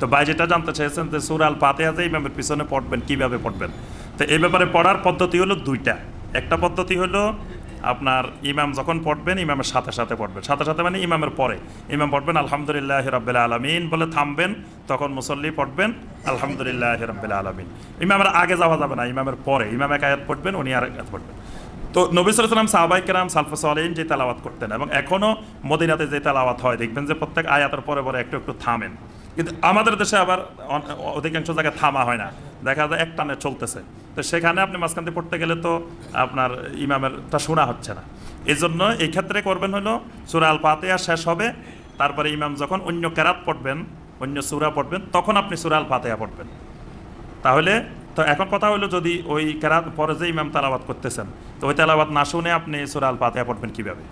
তো ভাই যেটা জানতে চেয়েছেন যে সুরাল পাতেহাতে ইমামের পিছনে পড়বেন, কীভাবে পড়বেন? তো এই ব্যাপারে পড়ার পদ্ধতি হলো দুইটা। একটা পদ্ধতি হলো আপনার ইমাম যখন পড়বেন, ইমামের সাথে সাথে পড়বেন। সাথে সাথে মানে ইমামের পরে। ইমাম পড়বেন, আলহামদুলিল্লাহ রব্বিল আলমিন বলে থামবেন, তখন মুসল্লি পড়বেন, আলহামদুলিল্লাহ রব্বিল আলমিন ইমামের আগে যাওয়া যাবে না, ইমামের পরে। ইমাম এক আয়াত পড়বেন, উনি আর আয়াত পড়বেন। তো নবী সালাম সাহাবাই কেরাম, সালফা সালেন যে তালাওয়াত করতেন এবং এখনও মদিনাতে যে তালাওয়াত হয়, দেখবেন যে প্রত্যেক আয়াতের পরে পরে একটু একটু থামেন। কিন্তু আমাদের দেশে আবার অধিকাংশ জায়গায় থামা হয় না। দেখা যায় এক টানে চলতেছে। তো সেখানে আপনি মাঝখান দিয়ে পড়তে গেলে তো আপনার ইমামেরটা শোনা হচ্ছে না। এই জন্য এই ক্ষেত্রে করবেন হলো, সুরা আল শেষ হবে, তারপরে ইমাম যখন অন্য কেরাত পড়বেন, অন্য সুরা পড়বেন, তখন আপনি সুরা আল ফাতেহা পড়বেন। তাহলে, তো এখন কথা হলো যদি ওই কেরাত পরে যে ইমাম তালাবাত করতেছেন, তো ওই তালাবাত না শুনে আপনি সুরা আল ফাতেহা পড়বেন কীভাবে?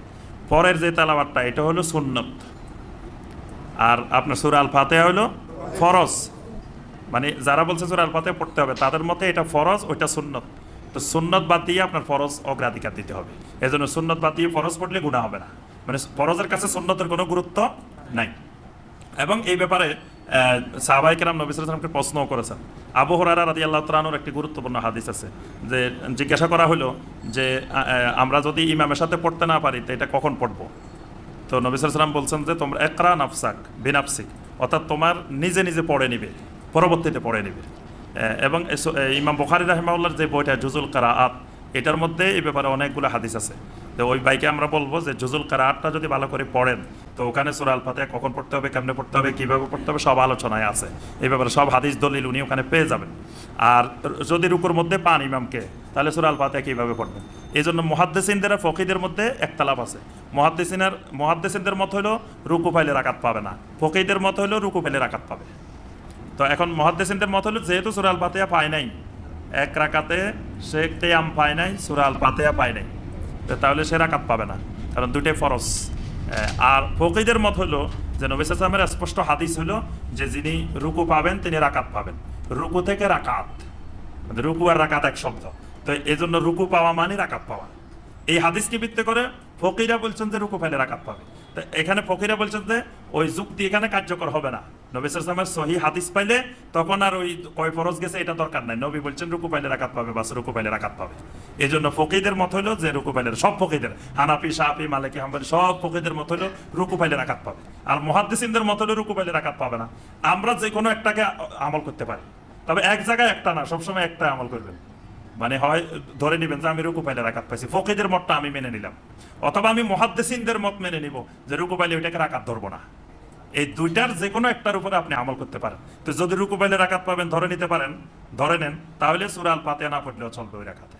পরের যে তালাবাতটা এটা হলো সুন্নত। আর আপনার সুর আল ফাতেহা হলো ফরজ। মানে যারা বলছে সুর আল ফাতেহা পড়তে হবে, তাদের মতে এটা ফরজ, ওইটা সুন্নত। তো সুন্নত বাদ দিয়ে আপনার ফরজ অগ্রাধিকার দিতে হবে। এই জন্য সুন্নত বাদ দিয়ে ফরজ পড়লে গুণা হবে না। মানে ফরজের কাছে সুন্নতের কোনো গুরুত্ব নাই। এবং এই ব্যাপারে সাহাবাই কেরাম নবী সালামকে প্রশ্নও করেছেন। আবু হরারা রাদি আল্লাহ তালানোর একটি গুরুত্বপূর্ণ হাদিস আছে, যে জিজ্ঞাসা করা হলো যে আমরা যদি ইমামের সাথে পড়তে না পারি, তো এটা কখন পড়ব? তো নবী সালাম বলছেন যে, তোমরা একরা নাফসাক বিনাফসিক। অর্থাৎ তোমার নিজে নিজে পড়ে নিবে, পরবর্তীতে পড়ে নিবে। এবং ইমাম বখারি রাহমাউল্লার যে বইটা জুজুল কারা আত এটার মধ্যে এই ব্যাপারে অনেকগুলো হাদিস আছে। তো ওই বাইকে আমরা বলব যে জুজুল কারা আটটা যদি ভালো করে পড়েন, তো ওখানে সুরা আল ফাতেহা কখন পড়তে হবে, কেমনে পড়তে হবে, কীভাবে পড়তে হবে, সব আলোচনায় আছে। এই ব্যাপারে সব হাদিস দলিল উনি ওখানে পেয়ে যাবেন। আর যদি রুকুর মধ্যে পান ইমামকে, তাহলে সুরা আল ফাতেহা কীভাবে পড়বেন? এই জন্য মহাদ্দেসিনদের আর ফকিদের মধ্যে একতালাপ আছে। মহাদ্দেসিনের, মহাদ্দেসিনদের মত হলো রুকু ফাইলে রাকাত পাবে না। ফকিদের মত হলো রুকু পাইলে রাকাত পাবে। তো এখন মহাদ্দেসিনদের মত হলো যেহেতু সুরাল ফাতেহা পায় নাই, এক রাকাতে সে কেয়াম পায় নাই, সুরা আল ফাতেহা পায় নাই। তাহলে সে রাকাত পাবে না। কারণ দুটোই ফরজ। আর ফকিদের মত হলো যে নবিস আসলামের স্পষ্ট হাদিস হলো যে যিনি রুকু পাবেন, তিনি রাকাত পাবেন। রুকু থেকে রাকাত। মানে রুকু আর রাকাত এক শব্দ। তো এই জন্য রুকু পাওয়া মানে রাকাত পাওয়া। এই হাদিসকে ভিত্তি করে ফকিরা বলছেন যে রুকু ফেলে রাকাত পাবে। তো এখানে ফকিরা বলছেন যে ওই যুক্তি এখানে কার্যকর হবে না। নবী সালামের সহি হাদিস পাইলে তখন আর ওই কয় ফরজ গেছে এটা দরকার নাই। নবী বলছেন, রুকু পাইলে রাকাত পাবে, বাস রুকু পাইলে রাকাত পাবে। এই জন্য ফকিদের মত হলো যে রুকু পাইলে, সব ফকিদের, হানাফি সাহাফি মালিকি, হাম্বালি, সব ফকিদের মত হলো রুকু পাইলে রাকাত পাবে। আর মহাদ্দিসিনদের মত হলো রুকু পাইলে রাকাত পাবে না। আমরা যে কোনো একটাকে আমল করতে পারি। তবে এক জায়গায় একটা না, সবসময় একটা আমল করবেন। মানে হয়, ধরে নেবেন যে আমি রুকু পাইলে রাকাত পাইছি। ফকিদের মতটা আমি মেনে নিলাম। অথবা আমি মহাদ্দেসিনদের মত মেনে নিব যে রুকু পাইলে ওইটাকে রাকাত ধরবো না। এই দুইটার যে কোনো একটার উপরে আপনি আমল করতে পারেন। তো যদি রুকু পাইলে রাকাত পাবেন, ধরে নিতে পারেন, ধরে নেন, তাহলে সুরাল পাতে না পড়লেও চলবে ওই রাকাত।